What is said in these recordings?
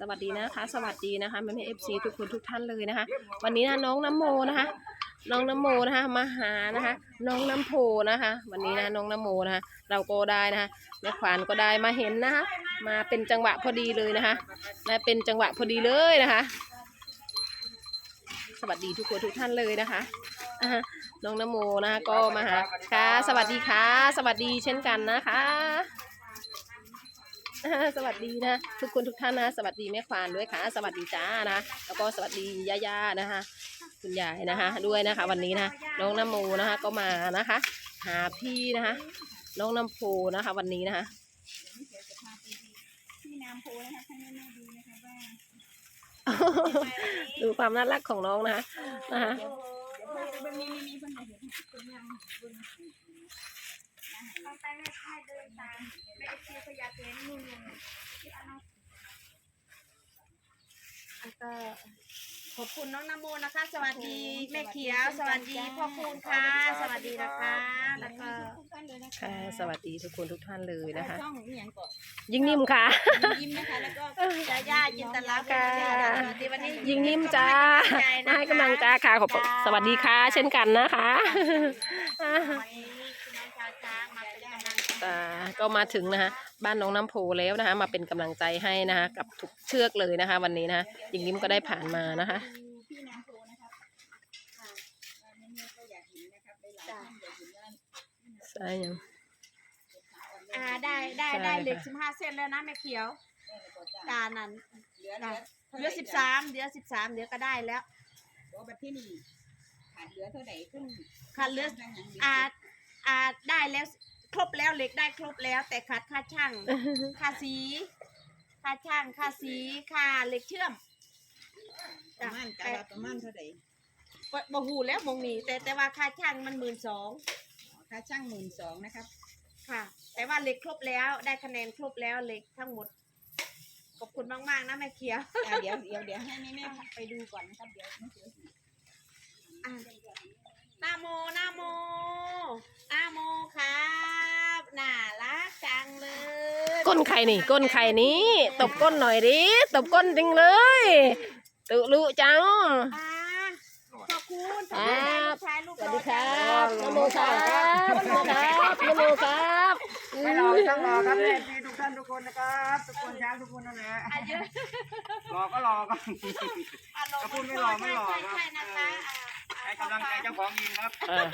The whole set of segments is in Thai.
สวัสดีนะคะ สวัสดีนะคะแม่แม่เอฟซีทุกคนทุกท่านเลยนะคะ วันนี้นะน้องน้ำโมนะคะ น้องน้ำโมนะคะมาหานะคะ น้องน้ำโพนะคะ วันนี้นะน้องน้ำโมนะคะเราก็ได้นะคะแม่ขวานก็ได้มาเห็นนะคะ มาเป็นจังหวะพอดีเลยนะคะและเป็นจังหวะพอดีเลยนะคะ สวัสดีทุกคนทุกท่านเลยนะคะน้องนโมนะคะก็มาหาค่ะ สวัสดีค่ะ สวัสดีเช่นกันนะคะ สวัสดีนะ ทุกคนทุกท่านนะ สวัสดีแม่ควานด้วยค่ะ สวัสดีจ้านะ แล้วก็สวัสดีย่าย่านะคะ คุณยายนะคะ ด้วยนะคะ วันนี้นะน้องนโมนะคะ ก็มานะคะ หาพี่นะคะ น้องน้ำโพนะคะ วันนี้นะคะที่น้ำโพนะคะให้แม่ๆดูนะคะว่าดูความน่ารักของน้องนะคะนะคะ ต้องไปให้ให้เดินตามไม่ได้ซื้อพยาเทนนู่นนี่ที่เอาน้องอันก็ขอบคุณน้องนโมนะคะ สวัสดีแม่เขียว สวัสดีพ่อคูณค่ะ สวัสดีนะคะ แล้วก็ค่ะสวัสดีทุกคนทุกท่านเลยนะคะช่องอีหยังก่อนยิ่งนิ่มค่ะ ยิ้มนะคะแล้วก็ยาย่าจินตลักษณ์ค่ะสวัสดีวันนี้ยิ่งนิ่มจ้ามาให้กำลังใจค่ะขอบคุณสวัสดีค่ะ เช่นกันนะคะ กำลังใจอ่าก็มาถึงนะคะบ้านน้องน้ำโพแล้วนะคะ มาเป็นกำลังใจให้นะคะ กับทุกเชือกเลยนะคะ วันนี้นะคะยิงยิ้มก็ได้ผ่านมานะคะพี่น้ำโพนะครับค่ะวันนี้ก็อยากเห็นนะครับหลายๆท่านอยากเห็นว่าใช่ยังอ่าได้ได้ใช่ได้ค่ะเหล็กสิบห้าเส้นแล้วนะแม่เขียวตานั้นเหลือค่ะเหเหลือสิบสามเหลือสิบสามเดี๋ยวก็ได้แล้วว่าบัดที่นี่ขาดเหลือเท่าไหร่ขึ้นขาดเหลือทางหยังดีอ่าอ่าได้แล้ว ครบแล้วเหล็กได้ครบแล้วแต่ขาดค่าช่างค่าสีค่าช่างค่าสีค่าเหล็กเชื่อมประมาณกะว่าประมาณเท่าไหร่บ่บ่หูแล้วมงนี้แต่แต่ว่าค่าช่างมันหมื่นสองค่าช่างหมื่นสองนะครับค่ะ แต่ว่าเหล็กครบแล้วได้คะแนนครบแล้วเหล็กทั้งหมดขอบคุณมากๆนะแม่เขียว อะเดี๋ยวเดี๋ยวเดี๋ยวให้แม่แม่ๆไปดูก่อนนะครับ เดี๋ยวไม่เสียสิอะนาโมนาโมนาโมครับ น่ารักจังเลยก้นไข่นี่ก้นไข่นี้ตบก้นหน่อยดิตบก้นจริงเลยตุลุจัง อ่าขอบคุณครับชายลูกสวัสดีครับนโมครับนโมครับนโมครับไม่รอไม่ต้องรอครับแม่พี่ทุกท่านทุกคนนะครับทุกคนช้างทุกคนนั่นแหละอายุรอก็รอก็อารมณ์ถ้าพูดไม่หล่อไม่หล่อใช่ครับใช่นะคะอ่าให้กำลังใจเจ้าของยิงครับ เออ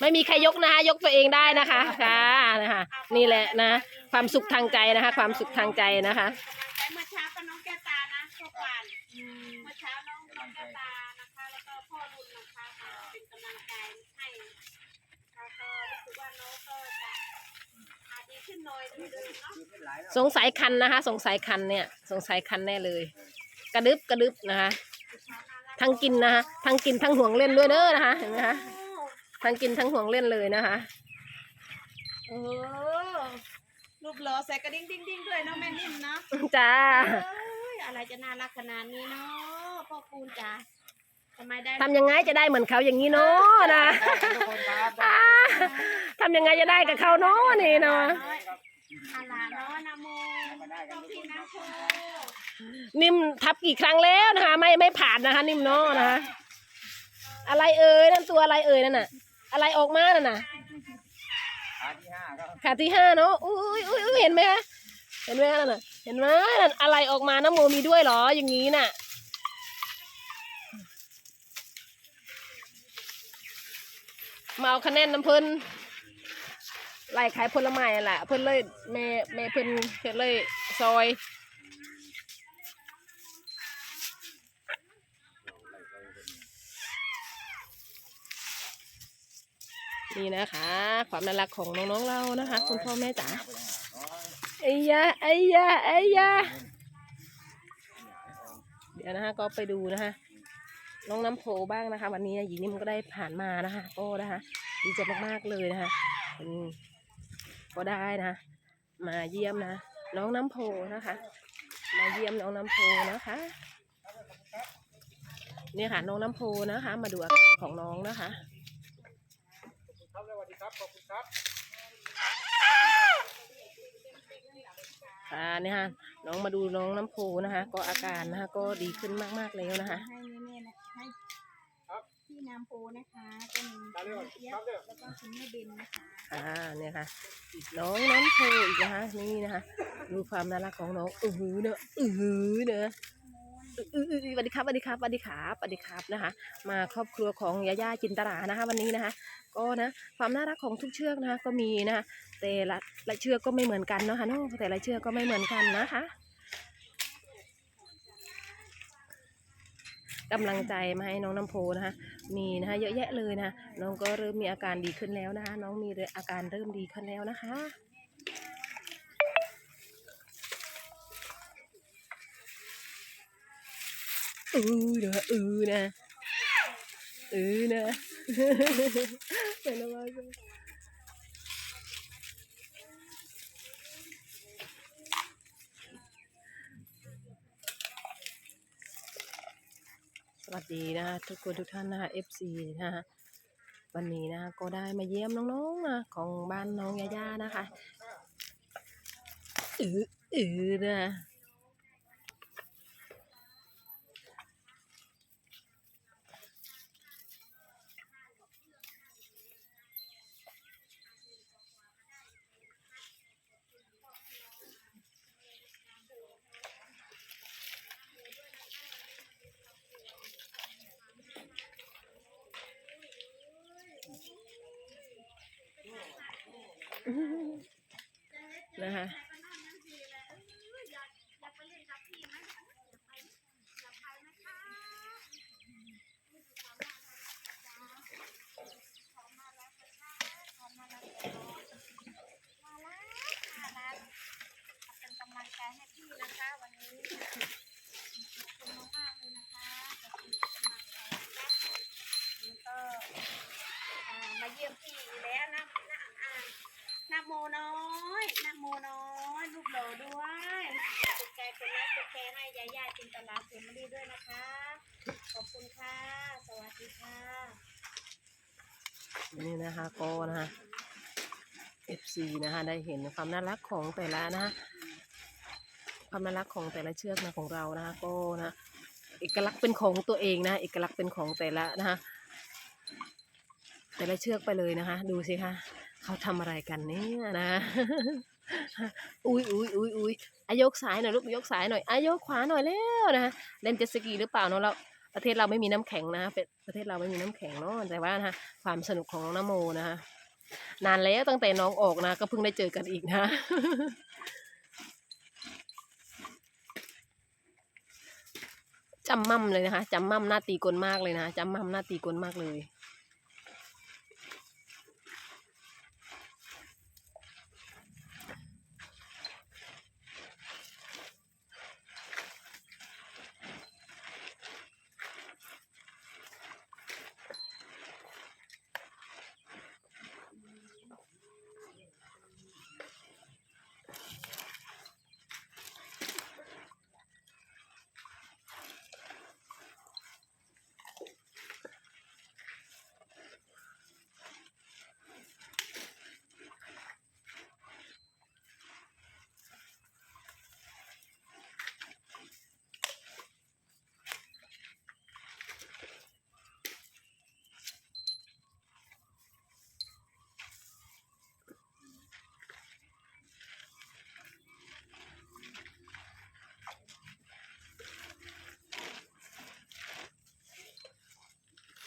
ไม่มีใครยกนะคะยกตัวเองได้นะคะค่ะนะคะนี่แหละนะ ความสุขทางใจนะคะ ความสุขทางใจนะคะกำลังใจเมื่อเช้าก็น้องแก้วตานะพ่อปานเมื่อเช้าน้องน้องแก้วตานะคะ แล้วก็พ่อรุ่นนะคะมาเป็นกำลังใจให้แล้วก็รู้สึกว่าน้องก็จะอาดีขึ้นหน่อยนึงเนาะสงสัยคันนะคะ สงสัยคันเนี่ย สงสัยคันแน่เลย กระดึบกระดึบนะคะทั้งกินนะคะทั้งกินทั้งห่วงเล่นด้วยเด้อนะคะเห็นไหมคะ ทั้งกินทั้งห่วงเล่นเลยนะคะโอ้รูปหล่อใส่กระดิ่งดิ้งดิ้งด้วยเนาะแม่นิ่มเนาะจ้าเอ้ยอะไรจะน่ารักขนาดนี้เนาะพ่อคูณจ๋าทำไมได้ทำยังไงจะได้เหมือนเขาอย่างนี้เนาะนะทุกคนครับอ่าทำยังไงจะได้กับเขาเนาะนี่เนาะอาลาเนาะนะโมก็พี่นะโชนิ่มทับกี่ครั้งแล้วนะคะ ไม่ไม่ผ่านนะคะ นิ่มเนาะนะคะ อะไรเอ่ยนั่นตัวอะไรเอ่ยนั่นน่ะ อะไรออกมานั่นน่ะขาที่ห้าครับขาที่ห้าเนาะอุ้ยอุ้ยอุ้ยเห็นไหมคะเห็นไหมคะนั่นน่ะเห็นไหมนั่นอะไรออกมาน้ำโมมีด้วยเหรออย่างนี้น่ะมาเอาคะแนนน้ำเพิ่นไล่ขายผลไม้นั่นแหละเพิ่นเลยแม่แม่เพิ่นเพิ่นเลยซอย นี่นะคะ ความน่ารักของน้องๆเรานะคะ คุณพ่อแม่จ๋าไอ้ยาไอ้ยาไอ้ยาเดี๋ยวนะคะก็ไปดูนะคะน้องน้ำโพบ้างนะคะ วันนี้หญิงนิ่มก็ได้ผ่านมานะคะก็นะคะดีใจมากๆเลยนะคะเป็นก็ได้นะคะมาเยี่ยมนะน้องน้ำโพนะคะ มาเยี่ยมน้องน้ำโพนะคะเนี่ยค่ะน้องน้ำโพนะคะ มาดูอาการของน้องนะคะ ครับสวัสดีครับ ขอบคุณครับคค่ะเนี่ยค่ะน้องมาดูน้องน้ำโพนะคะ ก็อาการนะคะก็ดีขึ้นมากๆแล้วนะคะ ให้แม่ๆนะให้พี่นามโพนะคะก็มีคุณเจี๊ยบแล้วก็คุณแม่เบนนะคะ อ่าเนี่ยค่ะน้องน้ำโพอีกนะคะนี่นะคะ ดูความน่ารักของน้องอือหือเนอะอือหือเนอะอืออืออือ สวัสดีครับสวัสดีครับสวัสดีครับสวัสดีครับนะคะ มาครอบครัวของยาย่าจินตรานะคะวันนี้นะคะ ก็นะความน่ารักของทุกเชือกนะคะก็มีนะคะแต่ละละเชือกก็ไม่เหมือนกันเนาะค่ะเนาะแต่ละเชือกก็ไม่เหมือนกันนะคะกำลังใจมาให้น้องน้ำโพนะคะมีนะคะเยอะแยะเลยนะคะน้องก็เริ่มมีอาการดีขึ้นแล้วนะคะน้องมีอาการเริ่มดีขึ้นแล้วนะคะ อือเด้ออือนะอือนะเป็นอะไรสวัสดีนะคะทุกคนทุกท่านนะคะ FC นะคะวันนี้นะคะก็ได้มาเยี่ยมน้องๆนะของบ้านน้องยาย่านะคะอืออือนะ นะคะเป็นกำลังใจให้พี่นะคะวันนี้ขอบคุณมากๆเลยนะคะขอบคุณกำลังใจนะคะแล้วก็อ่ามาเยี่ยมพี่อีกแล้วนะนะอ่านะโมน้อยนะโมน้อยรูปหล่อด้วยกดใจเป็นไลค์กดแชร์ให้ยาย่าจิน ตลาเสมรีด้วยนะคะ ขอบคุณค่ะ สวัสดีค่ะนี่นะคะก็นะคะ FC นะคะได้เห็นความน่ารักของแต่ละนะคะความน่ารักของแต่ละเชือกนะของเรานะคะก็นะเอกลักษณ์เป็นของตัวเองนะเอกลักษณ์เป็นของแต่ละนะคะแต่ละเชือกไปเลยนะคะ ดูสิคะเขาทำอะไรกันเนี่ยนะอุ้ยอุ้ยอุ้ยอุ้ย อายกสายหน่อยลูกยกสายหน่อยอายกขวาหน่อยแล้วนะคะเล่นเจ็ตสกีหรือเปล่าเนาะเราประเทศเราไม่มีน้ำแข็งนะเป็นประเทศเราไม่มีน้ำแข็งเนาะแต่ว่านะคะความสนุกของน้องโมนะคะนานแล้วตั้งแต่น้องออกนะ ก็เพิ่งได้เจอกันอีกนะจำมั่มเลยนะคะจำมั่มหน้าตีกลมากเลยนะจำมั่มหน้าตีกลมากเลย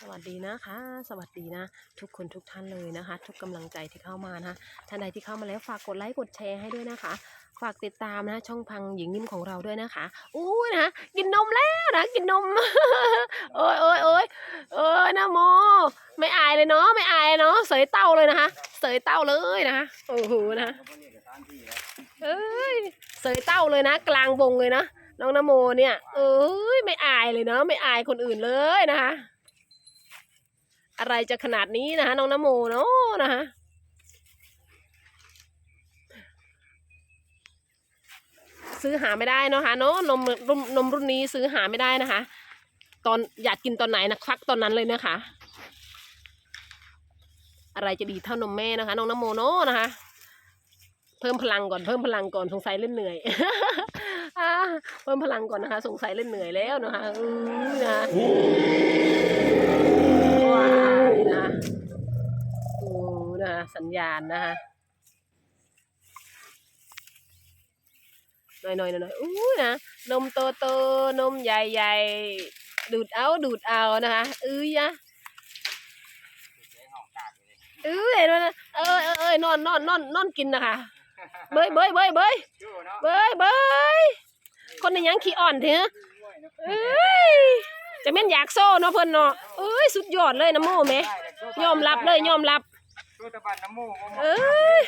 ส วัสดีนะคะ สวัสดีนะ ทุกคนทุกท่านเลยนะคะ ทุกกำลังใจที่เข้ามานะท่านใดที่เข้ามาแล้วฝากกดไลค์กดแชร์ให้ด้วยนะคะ ฝากติดตามนะ ช่องพังหญิงนิ่มของเราด้วยนะคะอู้ยนะกินนมแล้วนะกินนมโอ้ยโอ้ยโอ้ยเออนะโมไม่อายเลยเนาะไม่อายเนาะเสยเต้าเลยนะคะเสยเต้าเลยนะคะโอ้โหนะเอ้ยเสยเต้าเลยนะ กลางวงเลยนะน้องนโมเนี่ยเอ้ยไม่อายเลยเนาะไม่อายคนอื่นเลยนะคะ อะไรจะขนาดนี้นะคะน้องนโมเนาะนะคะซื้อหาไม่ได้นะคะเนาะนมรุ่นนมรุ่นนี้ซื้อหาไม่ได้นะคะ ตอนอยากกินตอนไหนนะควักตอนนั้นเลยนะคะ อะไรจะดีเท่านมแม่นะคะ น้องนโมเนาะนะคะ เพิ่มพลังก่อนเพิ่มพลังก่อนสงสัยเล่นเหนื่อยเพิ่มพลังก่อนนะคะ สงสัยเล่นเหนื่อยแล้วนะคะอือนะ นะอือนะสัญญาณนะคะหน่อยหน่อยหน่อยอู้นะนมโตโตนมใหญ่ใหญ่ดูดเอาดูดเอานะคะอือยะเออเห็นไหมนะเออเออเออนอนนอนนอนนอนกินนะคะเบยเบยเบยเบยเนาะเบยเบยคนในยังขี้อ่อนเถอะเอ้ย จะแม่นอยากโซ่เนาะเพิ่นเนาะเอ้ยสุดยอดเลยนะโมแหม่ยอมรับเลยยอมรับ ตัวตะบันน้ำมูกเอ้ย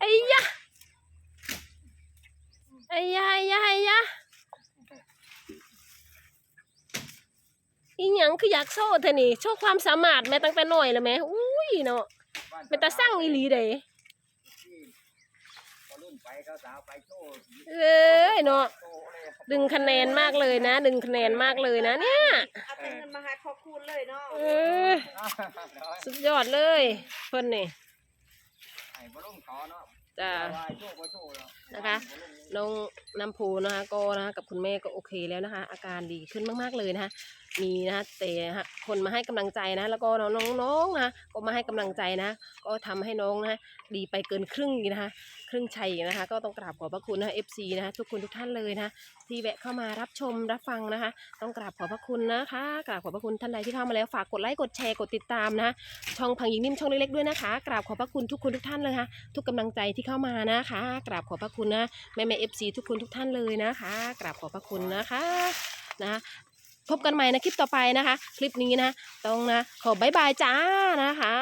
ไอ้ยะไอ้ยะไอ้ยะไอ้ยะอีหยังคืออยากโซ่เธอนี่โชว์ความสามารถแม่ตั้งแต่น้อยแล้วแม่อุ้ยเนาะเป็นตาสร้างอีหลีเด้รุ่นไปเขาสาวไปโชว์เอ้ยเนาะ โชว์ ดึงคะแนนมากเลยนะ ดึงคะแนนมากเลยนะ เนี่ยเอาเป็นเงินมาให้ขอบคุณเลยเนาะเออสุดยอดเลยเพิ่นนี่ไอ้บอลลูนขอเนาะจ้าวายโชว์ก็โชว์แล้วนะคะน้องน้ำพูนะคะก็นะคะกับคุณแม่ก็โอเคแล้วนะคะ อาการดีขึ้นมากๆเลยนะคะมีนะแต่นะคนมาให้กำลังใจนะ แล้วก็น้องๆนะคะก็มาให้กำลังใจนะ ก็ทำให้น้องนะคะดีไปเกินครึ่งนะคะครึ่งชัยนะคะ ก็ต้องกราบขอบพระคุณนะคะ FC นะทุกคนทุกท่านเลยนะที่แวะเข้ามารับชมรับฟังนะคะ ต้องกราบขอบพระคุณนะคะกราบขอบพระคุณท่านใดที่เข้ามาแล้วฝากกดไลค์กดแชร์กดติดตามนะช่องพังยิงนิ่มช่องเล็กๆด้วยนะคะ กราบขอบพระคุณทุกคนทุกท่านเลยค่ะทุกกำลังใจที่เข้ามานะคะ กราบขอบพระคุณนะแม่แม่เอฟซีทุกคนทุกท่านเลยนะคะ กราบขอบพระคุณนะคะนะ พบกันใหม่ในคลิปต่อไปนะคะ คลิปนี้นะ ต้องนะ ขอบายบายจ้านะคะ